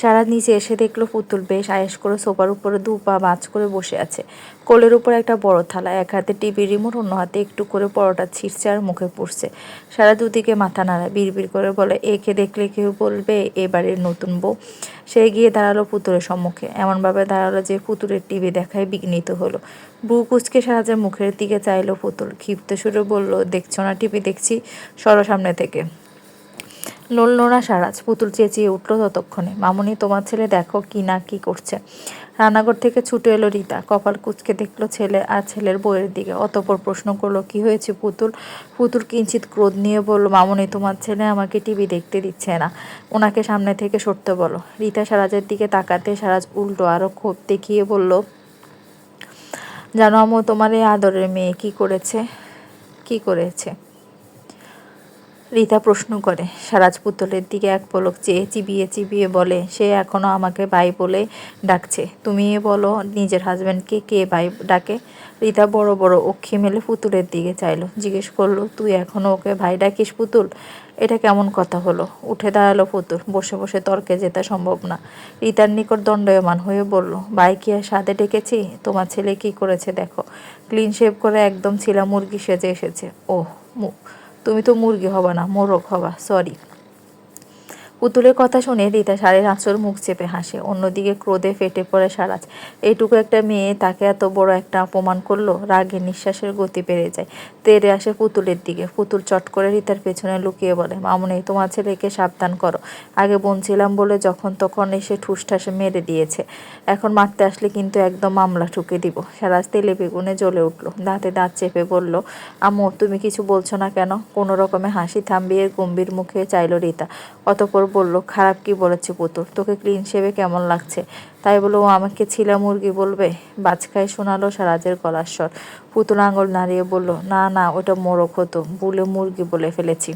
সারা নিচে এসে দেখল পুতুল বেশ আয়েস করে সোফার উপরে দু পা বাঁচ করে বসে আছে। কোলের উপর একটা বড় থালা, এক হাতে টিভি রিমোট, অন্য হাতে একটু করে পরোটা ছিঁড়ছে আর মুখে পড়ছে। সারা দুদিকে মাথা নাড়া, বিড়বিড় করে বলে, একে দেখলে কেউ বলবে এবারের নতুন বউ? সে গিয়ে দাঁড়াল পুতুলের সম্মুখে। এমনভাবে দাঁড়াল যে পুতুলের টিভি দেখায় বিঘ্নিত হলো। বু কুচকে সারাজের মুখের দিকে চাইলো পুতুল। ক্ষিপ্ত সুরে বলল, দেখছ না টিভি, দেখছি, সরো সামনে থেকে। না সারাজ, পুতুল চেঁচিয়ে উঠল ততক্ষণে। মামুনি, তোমার ছেলে দেখো কি না কি করছে। রান্নাঘর থেকে ছুটে এলো রিতা। কপাল কুচকে দেখল ছেলে আর ছেলের বইয়ের দিকে। অতপর প্রশ্ন করল, কি হয়েছে পুতুল? পুতুল কিঞ্চিত ক্রোধ নিয়ে বলল, মামুনি, তোমার ছেলে আমাকে টিভি দেখতে দিচ্ছে না। ওনাকে সামনে থেকে সরতে বলো। রিতা সারাজের দিকে তাকাতে সারাজ উল্টো আরও ক্ষোভ দেখিয়ে বলল, জানো আমু তোমার এই আদরের মেয়ে কি করেছে? কি করেছে? রীতা প্রশ্ন করে সারাজ পুতুলের দিকে এক পলক চেয়ে চিবিয়ে চিবিয়ে বলে, সে এখনও আমাকে ভাই বলে ডাকছে। তুমি বলো, নিজের হাজব্যান্ডকে কে ভাই ডাকে? রীতা বড় বড় অক্ষি মেলে পুতুলের দিকে চাইলো, জিজ্ঞেস করল, তুই এখনও ওকে ভাই ডাকিস পুতুল? এটা কেমন কথা হলো? উঠে দাঁড়াল পুতুল, বসে বসে তর্কে যেতে সম্ভব না। রীতার নিকট দণ্ডয়মান হয়ে বলল, ভাই কি আর সাদে ডেকেছি? তোমার ছেলে কি করেছে দেখো। ক্লিন শেভ করে একদম ছিলা মুরগি সেজে এসেছে। ওহ তুমি তো মুরগি হবা না মোরগ হবা সরি পুতুলের কথা শুনে রীতা শাড়ির আঁচল মুখ চেপে হাসে। অন্যদিকে ক্রোধে ফেটে পড়ে সারাজ। এইটুকু একটা মেয়ে, তাকে এত বড় একটা অপমান করল রাগে নিঃশ্বাসের গতি বেড়ে যায়। তেরে আসে পুতুলের দিকে। পুতুল চট করে রীতার পেছনে লুকিয়ে বলে, মামুনি, তোমার ছেলেকে সাবধান করো। আগে বলছিলাম বলে যখন তখন এসে ঠুসঠাসে মেরে দিয়েছে। এখন মারতে আসলে কিন্তু একদম মামলা ঠুকে দিব। সারাজ তেলে বেগুনে জ্বলে উঠল। দাঁতে দাঁত চেপে বলল, আম্মু, তুমি কিছু বলছো না কেন? কোনো রকমে হাসি থামিয়ে গম্ভীর মুখে চাইল রীতা। অতপর বলল, খারাপ কি বলেছে পুতুল? তোকে ক্লিন শেভে কেমন লাগছে? তাই বলো ও আমাকে ছিলা মুরগি বলবে। বাজখায় শোনালো সারাজের গলার স্বর। পুতুল আঙুল নাড়িয়ে বলল, না না, ওটা মোরক হতো, বুলে মুরগি বলে ফেলেছি।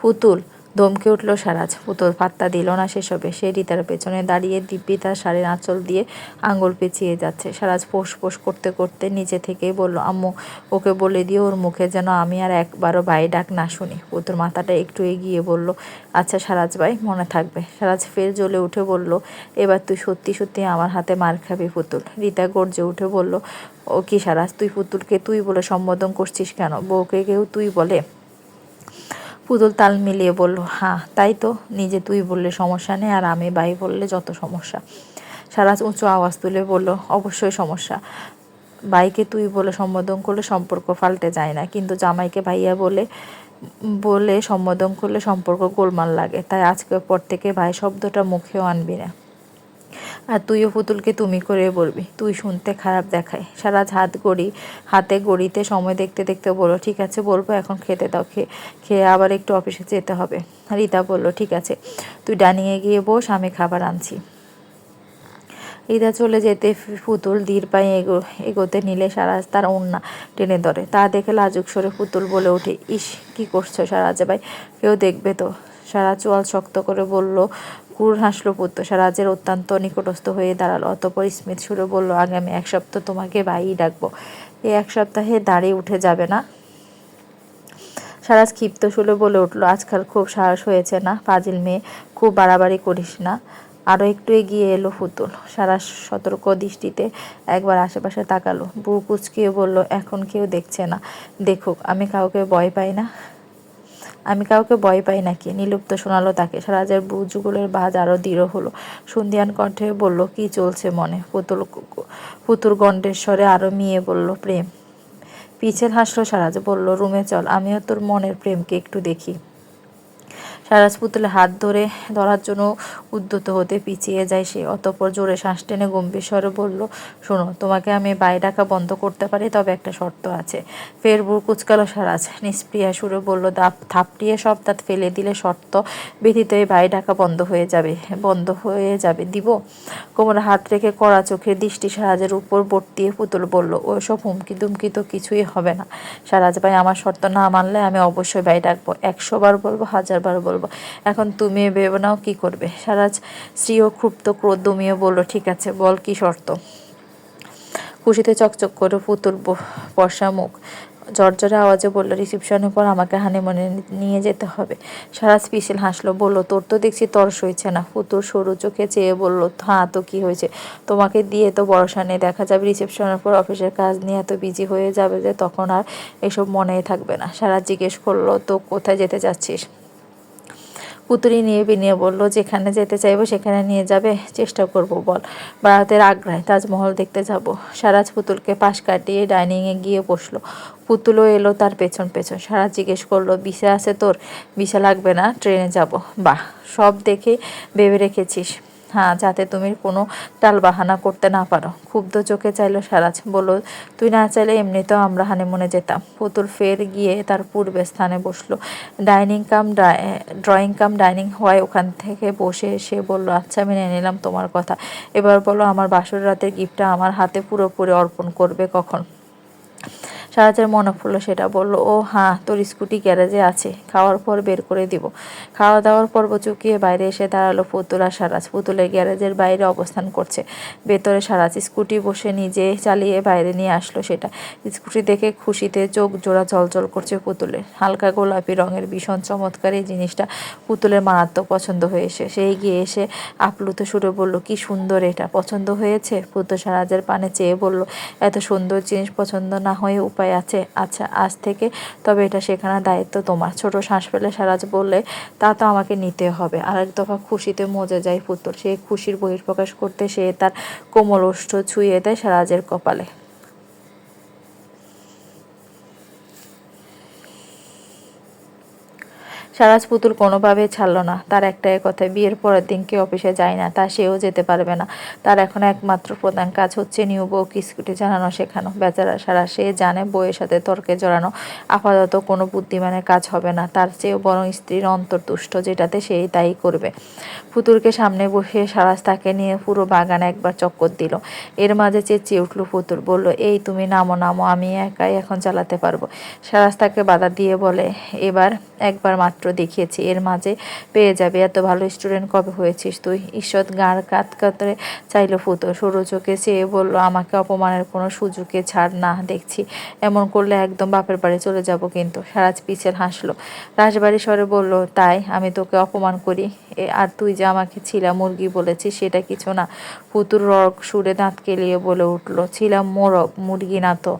পুতুল ধমকে উঠল সারাজ। পুতুল পাত্তা দিল না সেসবে। সে রিতার পেছনে দাঁড়িয়ে দিব্যি তার শাড়ির আঁচল দিয়ে আঙুল পেঁচিয়ে যাচ্ছে। সারাজ পোষ পোষ করতে করতে নিচে থেকেই বলল, আম্মু, ওকে বলে দিয়ে ওর মুখে যেন আমি আর একবারও ভাই ডাক না শুনি। পুতুর মাথাটা একটু এগিয়ে বলল আচ্ছা সারাজ ভাই, মনে থাকবে। সারাজ ফের জ্বলে উঠে বলল, এবার তুই সত্যি সত্যি আমার হাতে মার খাবি পুতুল। রিতা গর্জে উঠে বলল, ও কি সারাজ, তুই পুতুলকে তুই বলে সম্বোধন করছিস কেন? বউকে কেউ তুই বলে পুতুল তাল মিলিয়ে বলল হ্যাঁ তাই তো, নিজে তুই বললে সমস্যা নেই আর আমি বাই বললে যত সমস্যা। সারা উঁচু আওয়াজ তুলে বলল, অবশ্যই সমস্যা। বাইকে তুই বলে সম্বোধন করলে সম্পর্ক পাল্টে যায় না, কিন্তু জামাইকে ভাইয়া বলে বলে সম্বোধন করলে সম্পর্ক গোলমাল লাগে। তাই আজকের পর থেকে ভাই শব্দটা মুখেও আনবি না। আর তুইও পুতুলকে তুমি করে বলবি। তুই শুনতে খারাপ দেখায়। সারা হাত গড়ি, হাতে গড়িতে সময় দেখতে দেখতে বলো ঠিক আছে, বলব, এখন খেতে দাও খেয়ে খেয়ে আবার একটু অফিসে যেতে হবে। রিতা বলল, ঠিক আছে, তুই ডানিয়ে গিয়ে বস, আমি খাবার আনছি। রিতা চলে যেতে পুতুল ধীর পায়ে এগো, এগোতে নিলে সারাজ তার অন্যা টেনে ধরে। তা দেখে লাজুক সরে পুতুল বলে ওঠে, ইস, কি করছ সারাজে ভাই কেউ দেখবে তো? সারা চোয়াল শক্ত করে বলল, কুর হাসলো পুত্র সারাজের অত্যন্ত নিকটস্থ হয়ে দাঁড়াল। অতপর স্মিত সুরে বলল, আগামী এক সপ্তাহ তোমাকে ভাইই ডাকবো। এই এক সপ্তাহে দাঁড়িয়ে উঠে যাবে না? সারাজ ক্ষিপ্ত সুরে বলে উঠল, আজকাল খুব সাহস হয়েছে না, ফাজিল মেয়ে, খুব বাড়াবাড়ি করিস না। আরও একটু এগিয়ে এলো পুতুল সারা সতর্ক দৃষ্টিতে একবার আশেপাশে তাকালো। বউ কুচকিয়ে বলল, এখন কেউ দেখছে না। দেখুক, আমি কাউকে ভয় পাই না। আমি কাউকে ভয় পাই নাকি নিলুপ্ত শোনালো তাকে। সারাজের বুজুগুলের বাজ আরও দৃঢ় হলো। সন্ধিয়ান কণ্ঠে বলল, কি চলছে মনে? পুতুল পুতুর গণ্ডেশ্বরে আরও মিয়ে বলল, প্রেম। পিছের হাসলো সারাজ বলল, রুমে চল, আমিও তোর মনের প্রেমকে একটু দেখি। সারাজ পুতুলে হাত ধরে ধরার জন্য উদ্যত হতে পিছিয়ে যায় সে। অতপর জোরে শ্বাস টেনে গম্ভীর স্বরে বলল, শোনো, তোমাকে আমি বাই ডাকা বন্ধ করতে পারি, তবে একটা শর্ত আছে। ফের বুড় কুচকালো সারাজ নিষ্প্রিয়া সুরে বলল দাপ থাপড়িয়ে সব দাঁত ফেলে দিলে শর্ত ব্যতীত এই বাই ডাকা বন্ধ হয়ে যাবে, বন্ধ হয়ে যাবে, দিব? কোমরে হাত রেখে কড়া চোখের দৃষ্টি সারাজের উপর বর্তিয়ে পুতুল বলল ওইসব হুমকি দুমকি তো কিছুই হবে না। সারাজ ভাই, আমার শর্ত না মানলে আমি অবশ্যই বাই ডাকবো। একশো বার বলব, হাজার বার বলব। এখন তুমি ভেবে নাও কী করবে। সারাজ স্ত্রীও ক্ষুব্ধ, ক্রোধ দমিয়ে বলল, ঠিক আছে, বল কি শর্ত? খুশিতে চকচক করে পুতুল বর্ষা মুখ। জর্জরে আওয়াজে বলল, রিসেপশনের পর আমাকে হানিমুনে নিয়ে যেতে হবে। সারাজ স্পেশাল হাসলো, বলল, তোর তো দেখছি তর্স হয়েছে না। পুতুর সরু চোখে চেয়ে বলল হ্যাঁ তো কি হয়েছে? তোমাকে দিয়ে তো ভরসা নেই। দেখা যাবে রিসেপশনের পর অফিসের কাজ নিয়ে এত বিজি হয়ে যাবে যে তখন আর এসব মনেই থাকবে না। সারা জিজ্ঞেস করল, তো কোথায় যেতে চাচ্ছিস? পুতুলি নিয়ে বিনিয়ে বলল, যেখানে যেতে চাইব সেখানে নিয়ে যাবে, চেষ্টা করব, বল। ভারতের আগ্রায় তাজমহল দেখতে যাব। সারাজ পুতুলকে পাশ কাটিয়ে ডাইনিংয়ে গিয়ে বসল। পুতুলও এলো তার পেছন পেছন। সারা জিজ্ঞেস করল বিষা আছে তোর? বিষা লাগবে না? ট্রেনে যাব। বাহ, সব দেখে ভেবে রেখেছিস। হ্যাঁ যাতে তুমি কোনো টাল বাহানা করতে না পারো। ক্ষুব্ধ চোখে চাইলো সারাজ, বলল, তুই না চাইলে এমনিতেও আমরা হানিমুনে যেতাম। পুতুল ফের গিয়ে তার পূর্বে স্থানে বসল। Dining cum drawing cum dining হওয়ায় ওখান থেকে বসে এসে বলল আচ্ছা মেনে নিলাম তোমার কথা। এবার বলো আমার বাসর রাতের গিফটটা আমার হাতে পুরোপুরি অর্পণ করবে কখন? সারাজের মনে পড়ল সেটা, বলল, ও হ্যাঁ তোর স্কুটি গ্যারেজে আছে, খাওয়ার পর বের করে দিব। খাওয়া দাওয়ার পর্ব চুকিয়ে বাইরে এসে দাঁড়াল পুতুল আর সারাজ। পুতুলের গ্যারেজের বাইরে অবস্থান করছে। ভেতরে সারাজ স্কুটি বসে নিজে চালিয়ে বাইরে নিয়ে আসলো সেটা। স্কুটি দেখে খুশিতে চোখ জোড়া জলজল করছে পুতুলের। হালকা গোলাপি রঙের ভীষণ চমৎকার এই জিনিসটা পুতুলের মারাত্মক পছন্দ হয়েছে। সেই গিয়ে এসে আপ্লুত সুরে বলল, কি সুন্দর এটা, পছন্দ হয়েছে? পুতুল সারাজের পানে চেয়ে বলল, এত সুন্দর জিনিস পছন্দ না হয়ে উপায় আছে? আচ্ছা আজ থেকে তবে এটা শেখানোর দায়িত্ব তোমার। ছোট শ্বাস পেলে সারাজ বললে, তা তো আমাকে নিতে হবে। আরেক দফা খুশিতে মজে যায় পুতুল। সে খুশির বহিঃপ্রকাশ করতে সে তার কোমল ওষ্ঠ ছুঁয়ে দেয় সারাজের কপালে। সারাজ পুতুল কোনোভাবেই ছাড়লো না। তার একটাই কথা, বিয়ের পরের দিন কেউ অফিসে যায় না, তা সেও যেতে পারবে না। তার এখন একমাত্র প্রধান কাজ হচ্ছে নিউ বউকে স্কুটি জানানো শেখানো। বেচারা সারা সে জানে বউয়ের সাথে তর্কে জড়ানো। আপাতত কোনো বুদ্ধিমানের কাজ হবে না। তার চেয়েও বরং স্ত্রীর অন্তর্তুষ্ট যেটাতে সেই তাই করবে। পুতুলকে সামনে বসিয়ে সারাজ তাকে নিয়ে পুরো বাগানে একবার চক্কর দিল। এর মাঝে চেঁচিয়ে উঠল পুতুল, বলল, এই তুমি নামো নামো, আমি একাই এখন চালাতে পারব। সারাজ তাকে বাধা দিয়ে বলে, এবার, একবার মাত্র দেখিয়েছি। এর মাঝে পেয়ে যাবে। এত ভালো স্টুডেন্ট কবে হয়েছিস তুই? ঈশ্বর গাঁড় কাত কাতরে চাইলো ফুতো সরু চোখে চেয়ে বলল, আমাকে অপমানের কোনো সুযোগে ছাড় না, দেখছি। এমন করলে একদম বাপের বাড়ি চলে যাব কিন্তু। সারাজ পিছের হাসলো। রাজবাড়ি স্বরে বলল, তাই আমি তোকে অপমান করি। আর তুই যে আমাকে ছিলা মুরগি বলেছিস, সেটা কিছু না। পুতুর রগ সুরে দাঁত কেলিয়ে বলে উঠল, ছিলাম মোরগ, মুরগি না তো।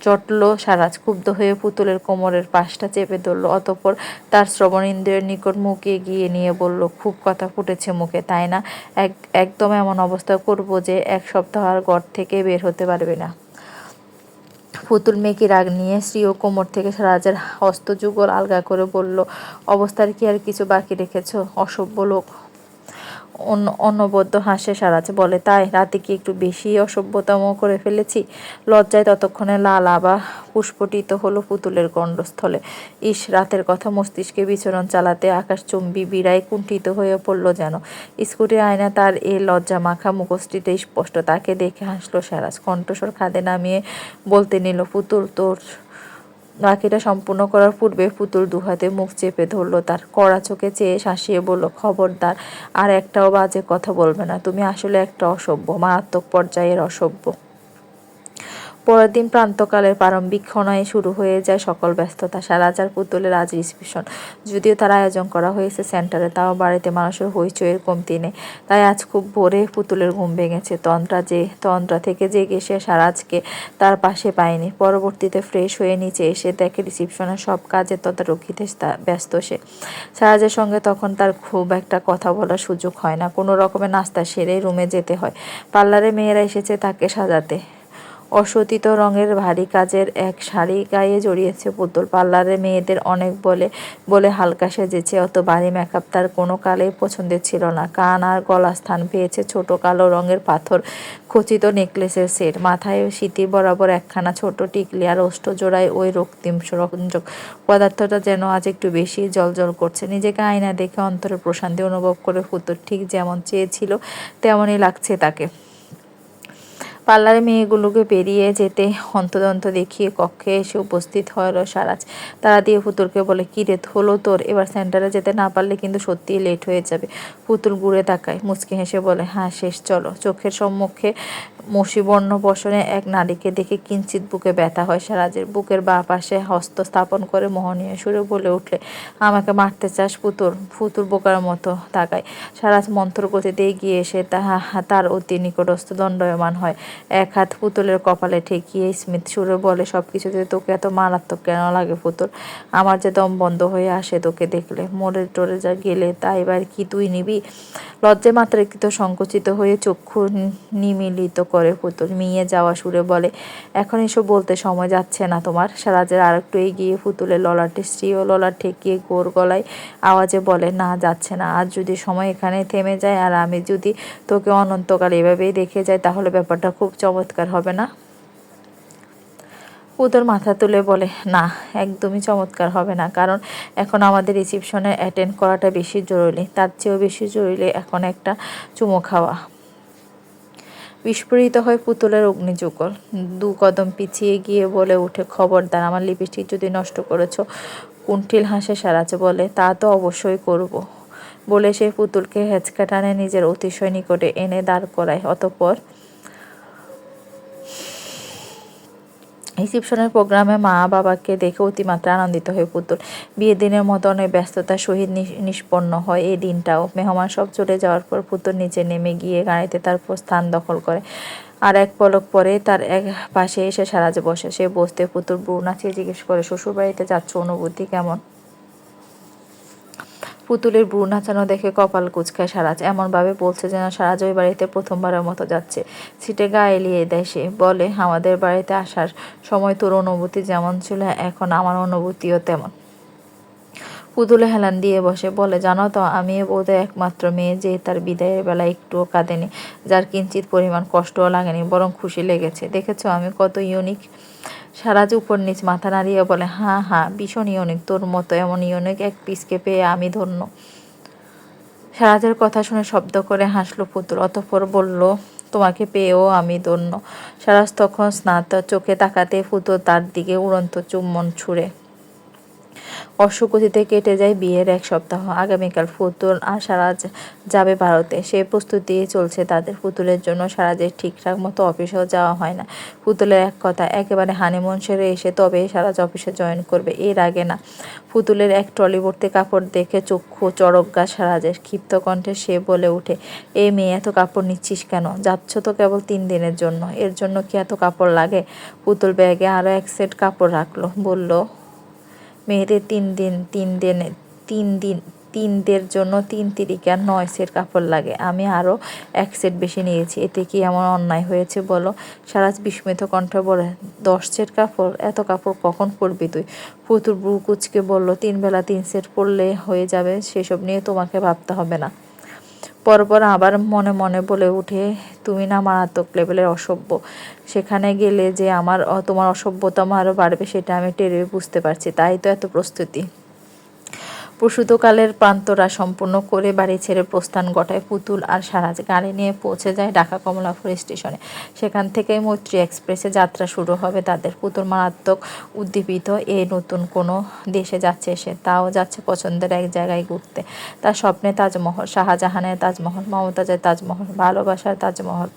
চটল, সারাজ ক্ষুব্ধ হয়ে পুতুলের কোমরের পাশটা চেপে ধরল, অতপর তার শ্রবণ ইন্দ্রিয়ের নিকট মুখে গিয়ে নিয়ে বলল, খুব কথা ফুটেছে মুখে, তাই না? এক, একদম এমন অবস্থা করব যে এক সপ্তাহ আর ঘর থেকে বের হতে পারবে না। পুতুল মেকি রাগ নিয়ে শ্রী ও কোমর থেকে সারাজের হস্তযুগল আলগা করে বলল, অবস্থার কি আর কিছু বাকি রেখেছ? অসভ্য লোক অন্নবদ্ধ হাসে সারাজ বলে, তাই, রাতে কি একটু বেশি অসভ্যতম করে ফেলেছি? লজ্জায় ততক্ষণে লাল আবা পুষ্পটিত হলো পুতুলের গণ্ডস্থলে। ইস, রাতের কথা মস্তিষ্কে বিচরণ চালাতে আকাশচুম্বী বিড়াই কুণ্ঠিত হয়ে পড়ল যেন। স্কুটির আয়না তার এ লজ্জা মাখা মুখোশটিতে স্পষ্ট। তাকে দেখে হাসলো সারাজ কণ্ঠস্বর খাদে নামিয়ে বলতে নিল, পুতুল, তোর বাকিটা সম্পূর্ণ করার পূর্বে পুতুল দুহাতে মুখ চেপে ধরলো তার। কড়া চোখে চেয়ে শাসিয়ে বলল, খবরদার, আর একটাও বাজে কথা বলবে না। তুমি আসলে একটা অসভ্য, মারাত্মক পর্যায়ের অসভ্য। পরের দিন প্রান্তকালের প্রারম্ভিক ক্ষণায় শুরু হয়ে যায় সকল ব্যস্ততা। সারাজার পুতুলের আজ রিসিপশন যদিও তার আয়োজন করা হয়েছে সেন্টারে, তাও বাড়িতে মানুষের হইচইয়ের কমতি নেই। তাই আজ খুব ভোরে পুতুলের ঘুম ভেঙেছে। তন্ত্রা যে, তন্ত্রা থেকে জেগে সে সারাজকে তার পাশে পায়নি। পরবর্তীতে ফ্রেশ হয়ে নিচে এসে দেখে রিসিপশনের সব কাজে তদারকিতে ব্যস্ত সে। সারাজের সঙ্গে তখন তার খুব একটা কথা বলার সুযোগ হয় না। কোনো রকমের নাস্তা সেরে রুমে যেতে হয়। পার্লারে মেয়েরা এসেছে তাকে সাজাতে। অশোতিত রঙের ভারী কাজের এক শাড়ি গায়ে জড়িয়েছে পুতুল। পার্লারে মেয়েদের অনেক বলে বলে হালকা সেজেছে, অত ভারী মেকআপ তার কোনো কালেই পছন্দের ছিল না। কান আর গলা স্থান পেয়েছে ছোট কালো রঙের পাথর খচিত নেকলেসের সেট। মাথায় স্মৃতি বরাবর একখানা ছোট টিকলি আর অষ্ট জোড়ায় ওই রক্তিম রঞ্জক পদার্থটা যেন আজ একটু বেশি জলজল করছে। নিজেকে আয়না দেখে অন্তরে প্রশান্তি অনুভব করে পুতুল ঠিক যেমন চেয়েছিল, তেমনই লাগছে তাকে। পার্লারে মেয়েগুলোকে পেরিয়ে যেতে অন্তদন্ত দেখিয়ে কক্ষে এসে উপস্থিত হলো সারাজ তারা দিয়ে পুতুলকে বলে, কী রে হলো তোর। এবার সেন্টারে যেতে না পারলে কিন্তু সত্যিই লেট হয়ে যাবে। পুতুল ঘুরে তাকায়। মুচকি হেসে বলে হ্যাঁ শেষ, চলো। চোখের সম্মুখে মসিবর্ণ বসনে এক নারীকে দেখে কিঞ্চিত বুকে ব্যথা হয়। সারাজের বুকের বা পাশে হস্ত স্থাপন করে মোহনীয় সুরে বলে উঠলে, আমাকে মারতে চাস পুতুর ফুতুর বোকার মতো তাকায়। সারাজ মন্ত্র গতিতে গিয়ে এসে তাহা, তার অতি নিকটস্থ দণ্ডয়মান হয়। এক হাত পুতুলের কপালে ঠেকিয়ে স্মিত সুরে বলে, সব কিছুতে তোকে এত মারাত্মক কেন লাগে পুতুল? আমার যে দম বন্ধ হয়ে আসে তোকে দেখলে, মরে টরে যা গেলে তা এবার কি তুই নিবি? লজ্জে মাত্রাকৃত সংকুচিত হয়ে চক্ষু নিমিলিত করে পুতুল মিয়ে যাওয়া সুরে বলে। এখন এসব বলতে সময় যাচ্ছে না তোমার। সারাজের আর একটু এগিয়ে পুতুলের ললাটে স্ত্রী ও ললাট ঠেকিয়ে গোর গলায় আওয়াজে বলে, না, যাচ্ছে না। আর যদি সময় এখানে থেমে যায় আর আমি যদি তোকে অনন্তকাল এভাবেই দেখে যাই, তাহলে ব্যাপারটা খুব চমৎকার, হবে না? উদর মাথা তুলে বলে, না, একদমই চমৎকার, হবে না। কারণ এখন আমাদের রিসিপশনে অ্যাটেন্ড করাটা বেশি জরুরি। তার চেয়েও বেশি জরুরি এখন একটা চুমো খাওয়া। বিস্ফোরিত হয় পুতুলের অগ্নিযুগল দু কদম পিছিয়ে গিয়ে বলে উঠে খবরদার, আমার লিপস্টিক যদি নষ্ট করেছ, কুণ্ঠিল হাসে সারাচে বলে, তা তো অবশ্যই করব। বলে সে পুতুলকে হেঁচকা টানে নিজের অতিশয় নিকটে এনে দাঁড় করায় অতঃপর রিসিপশনের প্রোগ্রামে মা বাবাকে দেখে অতিমাত্রা আনন্দিত হয়ে পুতুল বিয়ের দিনের মতো অনেক ব্যস্ততা সহিত নিষ- নিষ্পন্ন হয়। এই দিনটাও মেহমান সব চলে যাওয়ার পর পুতুল নিচে নেমে গিয়ে গাড়িতে তার স্থান দখল করে। আর এক পলক পরে তার এক পাশে এসে সারাজে বসে। সে বসতে পুতুল ব্রু নাচিয়ে জিজ্ঞেস করে, শ্বশুরবাড়িতে যাচ্ছ? অনুভূতি কেমন? পুতুলের ব্রু নাচানো দেখে কপাল কুচকায় সারাজ। এমনভাবে বলছে যেন সারাজ ওই বাড়িতে প্রথমবারের মতো যাচ্ছে। সিটে গা এলিয়ে দেয় সে। বলে, আমাদের বাড়িতে আসার সময় তোর অনুভূতি যেমন ছিল, এখন আমার অনুভূতিও তেমন। পুতুলে হেলান দিয়ে বসে। বলে, জানো তো আমি বোধহয় একমাত্র মেয়ে যে তার বিদায়ের বেলা একটুও কাঁদেনি, যার কিঞ্চিত পরিমাণ কষ্টও লাগেনি, বরং খুশি লেগেছে। দেখেছ, আমি কত ইউনিক সারাজ উপর নিচ মাথা নাড়িয়ে বলে হ্যাঁ হ্যাঁ ভীষণ ইউনিক তোর মতো এমন ইউনিক এক পিসকে পেয়ে আমি ধন্য। সারাজের কথা শুনে শব্দ করে হাসলো পুতুল, অতঃপর বলল, তোমাকে পেয়েও আমি ধন্য। সারাজ তখন স্নাত চোখে তাকাতে পুতুল তার দিকে উড়ন্ত চুম্বন ছুঁড়ে। অশ্বগতিতে কেটে যায় বিয়ের এক সপ্তাহ। আগামীকাল পুতুল আর সারাজ যাবে ভারতে। সে প্রস্তুতি চলছে তাদের পুতুলের জন্য। সারাজের ঠিকঠাক মতো অফিসেও যাওয়া হয় না। পুতুলের এক কথা, একেবারে হানিমুন সেরে এসে তবে সারাজ অফিসে জয়েন করবে। এর আগে না। পুতুলের এক ট্রলি ভর্তি কাপড় দেখে চক্ষু চড়কগা সারাজের ক্ষিপ্ত কণ্ঠে সে বলে উঠে এ মেয়ে, এত কাপড় নিচ্ছিস কেন? যাচ্ছ তো কেবল তিন দিনের জন্য। এর জন্য কি এত কাপড় লাগে? পুতুল ব্যাগে আরও এক সেট কাপড় রাখল। বলল মেয়েদের তিন দিন, তিন দিনে, তিন দিন, তিনদের জন্য তিন তিরিকা নয় সেট কাপড় লাগে। আমি আরও এক সেট বেশি নিয়েছি। এতে কি এমন অন্যায় হয়েছে বলো? সারাজ বিস্মিত কণ্ঠ বলে, দশ সেট কাপড়? এত কাপড় কখন পরবি তুই? পুতুর বুকুচকে কুচকে বলল, তিন বেলা তিন সেট পরলে হয়ে যাবে, সেসব নিয়ে তোমাকে ভাবতে হবে না। পরপর আবার মনে মনে বলে উঠে তুমি না মারাত্মক লেভেলের অসভ্য। সেখানে গেলে যে আমার, তোমার অসভ্যতা আরও বাড়বে, সেটা আমি টেরে বুঝতে পারছি। তাই তো এত প্রস্তুতি। প্রসূতকালের প্রান্তরা সম্পূর্ণ করে বাড়ি ছেড়ে প্রস্থান ঘটায় পুতুল আর সারাজ গাড়ি নিয়ে পৌঁছে যায় ঢাকা কমলাপুর স্টেশনে। সেখান থেকেই মৈত্রী এক্সপ্রেসে যাত্রা শুরু হবে তাদের পুতুল মারাত্মক উদ্দীপিত এ নতুন কোনো দেশে যাচ্ছে সে, তাও যাচ্ছে পছন্দের এক জায়গায় ঘুরতে। তার স্বপ্নে তাজমহল, শাহজাহানের তাজমহল, মমতাজের তাজমহল, ভালোবাসার তাজমহল।